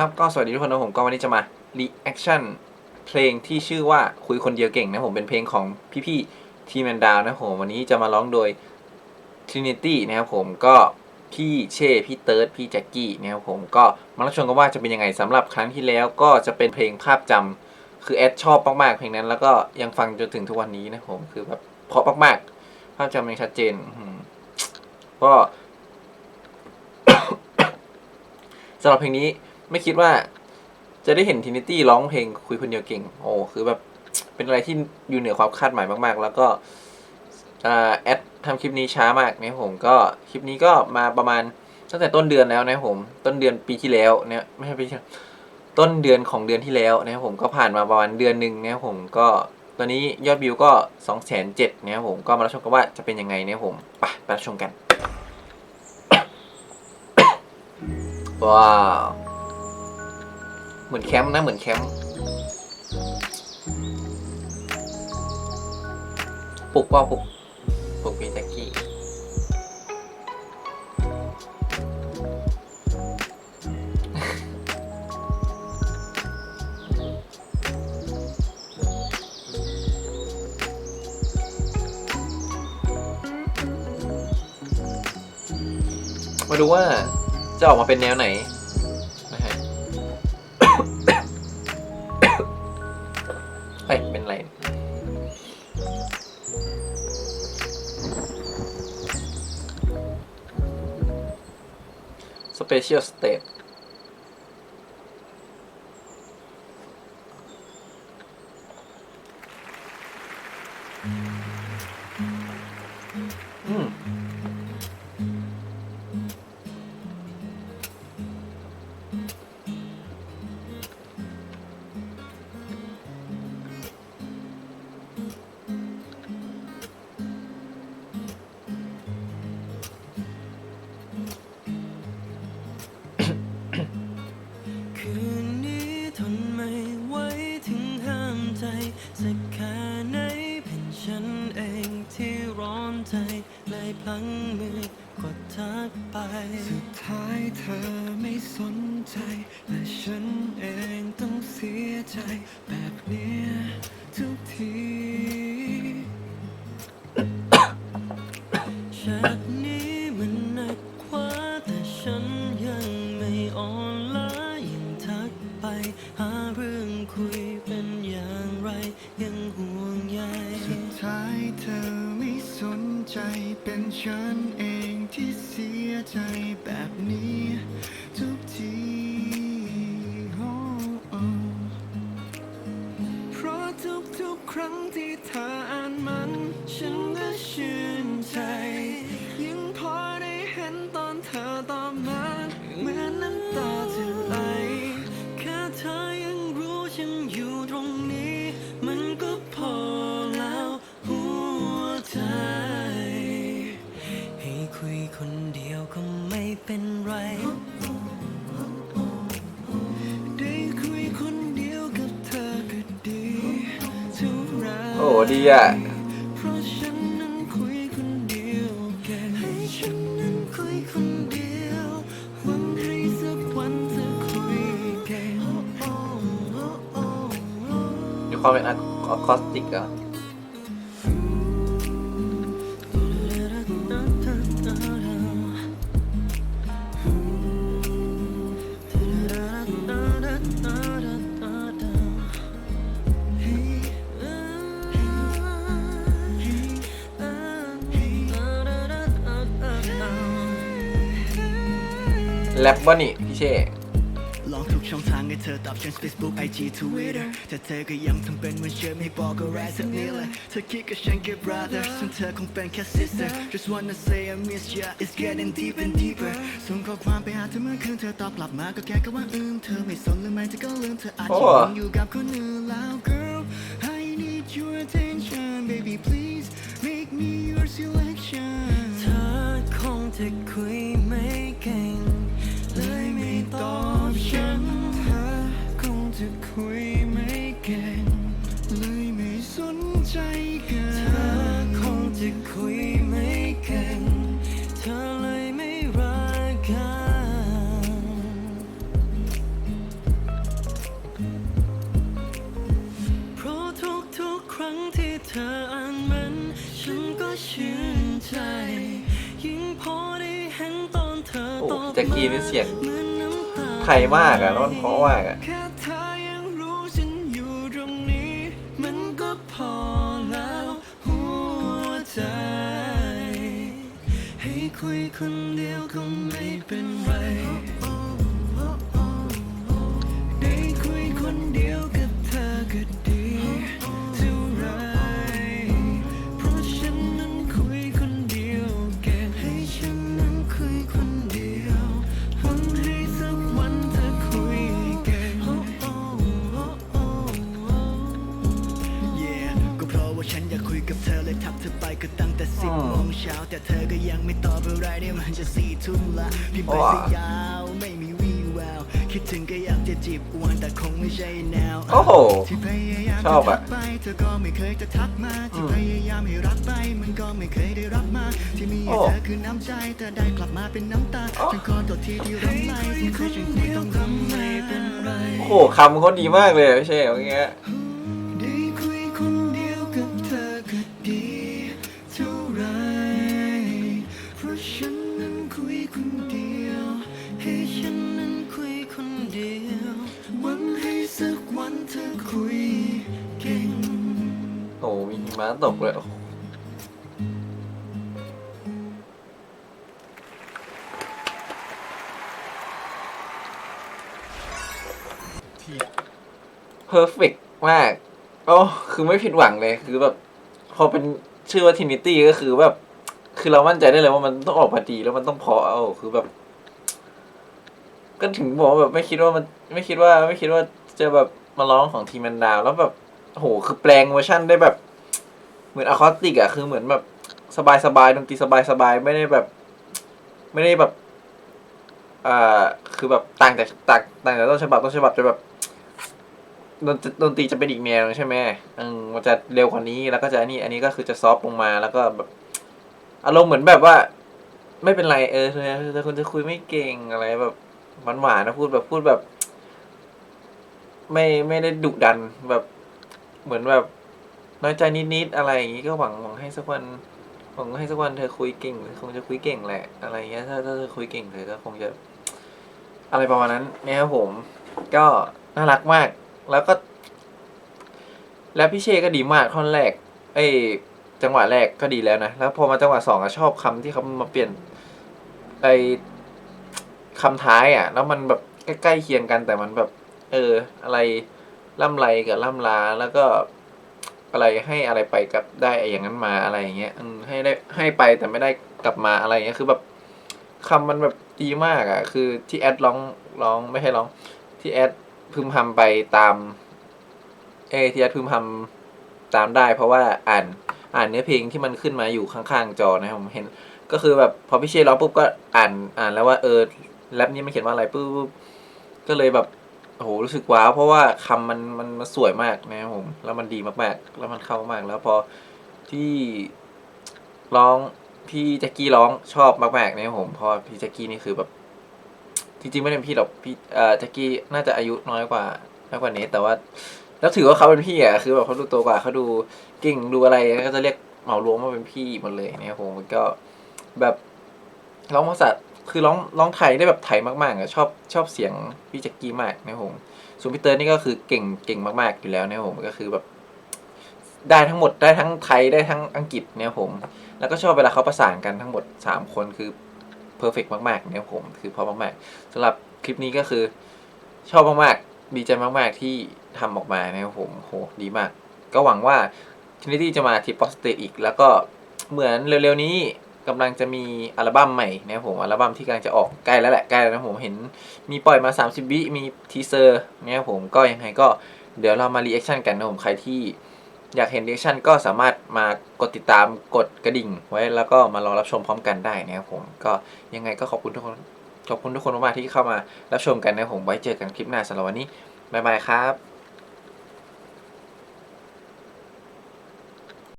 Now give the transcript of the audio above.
ครับก็สวัสดีทุกคนนะผมก็วันนี้จะมา reaction เพลงที่ชื่อว่าคุยคนเดียวเก่งนะผมเป็นเพลงของพี่ๆทีแมนดาวนะผมวันนี้จะมาร้องโดย Trinity นะครับผมก็พี่เช่ พี่เติร์ดพี่แจ็คกี้นะครับผมก็มารับชมกันว่าจะเป็นยังไงสำหรับครั้งที่แล้วก็จะเป็นเพลงภาพจำคือแอดชอบมากๆเพลงนั้น แล้วก็ยังฟังจนถึงทุกวันนี้นะผมคือแบบเพราะมากๆ ภาพจำยังชัดเจนก็สำหรับเพลงนี้ ไม่คิดว่า จะได้เห็นทินิตี้ร้องเพลงคุยคนเดียวเก่ง โอ้คือแบบเป็นอะไรที่อยู่เหนือความคาดหมายมาก ๆ แล้วก็แอดทำคลิปนี้ช้ามากนะผมก็คลิปนี้ก็มาประมาณตั้งแต่ต้นเดือนแล้วนะผม ต้นเดือนปีที่แล้วเนี่ยไม่ใช่ปีต้นเดือนของเดือนที่แล้วนะผมก็ผ่านมาประมาณเดือนหนึ่งนะผมก็ตอนนี้ยอดวิวก็สองแสนเจ็ดนะครับผมก็มารับชมกันว่าจะเป็นยังไงนะครับผมไปไปรับชมกัน ว้าว มือนแคมป์นะเหมือนแคมป์ปลุกว่าปลุกปลุกพี่แจ็คกี้มาดูว่าจะออกมาเป็นแนวไหน สเป ไป สุดท้ายเธอไม่สนใจและฉันเองต้องเสียใจ แบบเนี้ยทุกทีชาตินี้มันหนักกว่าแต่ฉันยังไม่อ่อนล้ายังทักไป หาเรื่องคุยเป็นอย่างไร ยังห่วงใย สุดท้ายเธอไม่สนใจเป็นฉันเอง ใจแบบนี้ ทุกทีเพราะทุกๆครั้งที่เธออ่านมัน ฉันก็ชื่นใจ ยิ่งพอได้เห็นตอนเธอตอบมาเหมือนน้ำ เก่งมีความเป็นอะคอสติกเห แรปว่านี่พี่เช่ลองทุกช่องทางให้เธอตอบฉัน Facebook IG Twitter แต่เธอก็ยังทำเป็นเหมือนเชื่อไม่บอกก็แรสักนิดเลยเธอคิดกับฉันแค่ brother ส่วนเธอคงเป็นแค่ sister just wanna say I miss ya it's getting deep and deeper ส่งข้อความไปหาเธอเมื่อคืนเธอตอบกลับมาก็แค่ก็ว่าอืมเธอไม่สนหรือไม่เธอก็ลืมเธออาจจะยังอยู่กับคนอื่นแล้ว girl I need your attention baby please make me your selection เธอคงจะคุยไม่เก่งเลยไม่ต อบฉันหาคงจะคุยไม่เก่ง เลยไม่สนใจกันเธอคงจะคุยไม่เก่ง เธอเลยไม่รักกันเพราะทุกทุกครั้งที่เธออ่านมัน ฉันก็ชื่นใจ ยิ่งพอได้เห็นตอนเธอโอ้ตอบพี่แจ็คกี้นี่เสียง รู้ฉันอยู่ตรงนี้มันก็พอแล้วหัวใจให้คุยคนเดียวก็ไม่เป็นไร ฉันอยากคุยกับเธอเลยทักเธอไปก็ตั้งแต่สิบโมงเช้าแต่เธอก็ยังไม่ตอบอะไรเนี่ยมันจะสี่ทุ่มละพี่ไปซะยาวไม่มีวี่แววคิดถึงก็อยากจะจีบอวนแต่คงไม่ใช่แนวโอ้โหที่พยายามชอบจะทัอะกไปเธอก็ไม่เคยจะทักมาที่พยายามให้รักไปมันก็ไม่เคยได้รับมาที่มีให้โอ้เธอคือน้ำใจแต่ได้กลับมาเป็นน้ำตาฉันขอโทษทีที่รำไรที่เคยฉันคงต้องทำไม่เป็นไรโอ้โหคำเขาดีมากเลยไม่ใช่อย่างเงี้ย ม้าตกเลยโอ้โหเพอร์เฟกมากโอ้คือไม่ผิดหวังเลย คือแบบ พอเป็นชื่อว่าทินิตี้ก็คือแบบ คือเรามั่นใจได้เลยว่ามันต้องออกมาดีแล้วมันต้องเพอเอา คือแบบ ก็ถึงบอกว่าแบบไม่คิดว่ามัน ไม่คิดว่า ไม่คิดว่าจะแบบมาร้องของทีมแมนดาว แล้วแบบโอ้โหคือแปลงเวอร์ชั่นได้แบบ เหมือนอะคอสติกอะคือเหมือนแบบสบายสบายดนตรีสบายสบายไม่ได้แบบ ไม่ได้แบบอ่าคือแบบต่างจากต่างต่างจากต้นฉบับต้นฉบับจะแบบดนตรีดนตรีจะเป็นอีกแนวหนึ่งใช่ไหมอืมมันจะเร็วกว่านี้แล้วก็จะนนี้อันนี้ก็คือจะซอฟต์ลงมาแล้วก็แบบอารมณ์เหมือนแบบว่า ไม่เป็นไรเออเธอเธอคุณจะคุยไม่เก่งอะไรแบบหวานๆนะพูดแบบพูดแบบ ไม่ไม่ได้ดุดันแบบ เหมือนแบบ น้อยใจนิดๆอะไรอย่างงี้ก็หวังหวังให้สักวันหวังให้สักวันเธอคุยเก่งคงจะคุยเก่งแหละ อะไรเงี้ยถ้าถ้าเธอคุยเก่งเธอก็คงจะ อะไรประมาณนั้นเนี่ยครับผม ก็น่ารักมาก แล้วก็ แล้วพี่เชก็ดีมากท่อนแรกเอ้จังหวะแรกก็ดีแล้วนะแล้วพอมาจังหวะสองอะชอบคำที่เขามาเปลี่ยนไอคำท้ายอะแล้วมันแบบใกล้ๆเคียงกันแต่มันแบบ เออ อะไรล่ำไรกับล่ำลาแล้วก็ อะไรให้อะไรไปกับได้อย่างนั้นมาอะไรอย่างเงี้ยให้ได้ให้ไปแต่ไม่ได้กลับมาอะไรอย่างเงี้ยคือแบบคำมันแบบดีมากอะ คือที่แอดร้องร้องไม่ใช่ร้อง ที่แอดพึมพำไปตาม เอที่แอดพึมพำตามได้ เพราะว่าอ่านอ่านเนื้อเพลงที่มันขึ้นมาอยู่ข้างๆจอนะครับผมเห็น ก็คือแบบพอพี่เชยร้องปุ๊บก็อ่านอ่านแล้วว่าเออแรปนี้มันเขียนว่าอะไรปุ๊บก็เลยแบบ โอ้โหรู้สึกว้าวเพราะว่าคำมันมันมันสวยมากนะครับผมแล้วมันดีมากๆ แล้วมันเข้ามากๆแล้วพอที่ร้องพี่แจ็คกี้ร้องชอบมากๆนะครับผมเพราะพี่แจ็คกี้นี่คือแบบจริงๆไม่ได้เป็นพี่หรอกพี่เอ่อแจ็คกี้น่าจะอายุน้อยกว่าน้อยกว่านี้แต่ว่า แล้วถือว่าเขาเป็นพี่อะคือแบบเขาดูโตกว่าเขาดูเก่งดูอะไรก็จะเรียกเหมารวมว่าเป็นพี่หมดเลยนะครับผมมันก็แบบร้องภาษา คือร้องร้องไทยได้แบบไทยมากๆอะชอบชอบเสียงพี่แจ็คกี้มากนะครับผมส่วนพี่เตอร์นี่ก็คือเก่งเก่งมากๆอยู่แล้วนี่ยผมก็คือแบบ ได้ทั้งหมดได้ทั้งไทยได้ทั้งอังกฤษเนี่ยผม แล้วก็ชอบเวลาเขาประสานกันทั้งหมดสามคนคือเพอร์เฟกมากๆเนี่ยผมคือพอมากๆสำหรับคลิปนี้ก็คือ ชอบมากๆดีใจมากๆที่ทำออกมานะครับผมโหดีมาก ก็หวังว่าทินิตี้จะมาที่ปอสเตอีก แล้วก็เหมือนเร็วๆนี้ กำลังจะมีอัลบั้มใหม่นะครับผมอัลบั้มที่กำลังจะออกใกล้แล้วแหละใกล้แล้วนะผมเห็นมีปล่อยมา 30 วิมีทีเซอร์เนี่ยผมก็ยังไงก็เดี๋ยวเรามารีแอคชั่นกันนะผมใครที่อยากเห็นรีแอคชั่นก็สามารถมากดติดตามกดกระดิ่งไว้แล้วก็มารอรับชมพร้อมกันได้นะครับผมก็ยังไงก็ขอบคุณทุกคนขอบคุณทุกคนมากๆที่เข้ามารับชมกันนะผมไว้เจอกันคลิปหน้าสำหรับวันนี้บ๊ายบายครับ